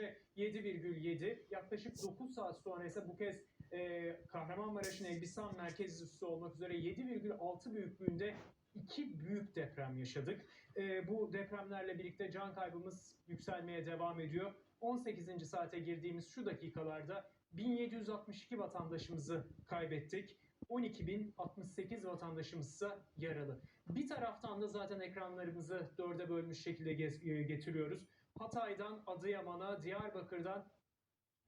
önce 7,7 yaklaşık 9 saat sonra ise bu kez e, Kahramanmaraş'ın Elbistan merkez üssü olmak üzere 7,6 büyüklüğünde iki büyük deprem yaşadık. E, bu depremlerle birlikte can kaybımız yükselmeye devam ediyor. 18. saate girdiğimiz şu dakikalarda 1762 vatandaşımızı kaybettik. 12.068 vatandaşımız ise yaralı. Bir taraftan da zaten ekranlarımızı dörde bölmüş şekilde e, getiriyoruz. Hatay'dan Adıyaman'a, Diyarbakır'dan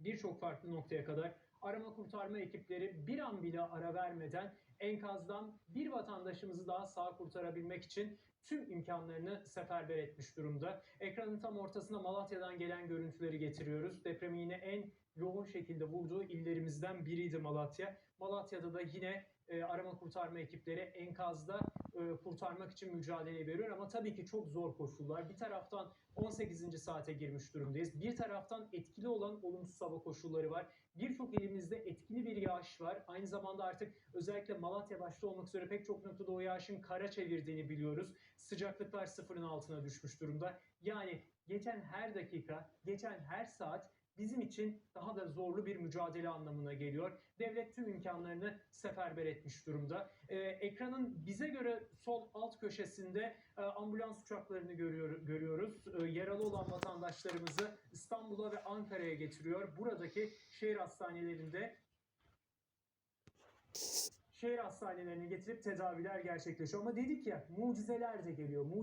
birçok farklı noktaya kadar arama kurtarma ekipleri bir an bile ara vermeden enkazdan bir vatandaşımızı daha sağ kurtarabilmek için tüm imkanlarını seferber etmiş durumda. Ekranın tam ortasına Malatya'dan gelen görüntüleri getiriyoruz. Depremin yine en yoğun şekilde vurduğu illerimizden biriydi Malatya. Malatya'da da yine e, arama kurtarma ekipleri enkazda e, kurtarmak için mücadele veriyor ama tabii ki çok zor koşullar. Bir taraftan 18. saate girmiş durumdayız. Bir taraftan etkili olan olumsuz hava koşulları var. Birçok ilimizde etkili bir yağış var. Aynı zamanda artık özellikle Malatya başta olmak üzere pek çok noktada o yağışın kara çevirdiğini biliyoruz. Sıcaklıklar sıfırın altına düşmüş durumda. Yani geçen her dakika, geçen her saat bizim için daha da zorlu bir mücadele anlamına geliyor. Devlet tüm imkanlarını seferber etmiş durumda. Ee, ekranın bize göre sol alt köşesinde e, ambulans uçaklarını görüyor, görüyoruz. Ee, yaralı olan vatandaşlarımızı İstanbul'a ve Ankara'ya getiriyor. Buradaki şehir hastanelerinde şehir hastanelerine getirip tedaviler gerçekleşiyor. Ama dedik ya mucizeler de geliyor. Mucizeler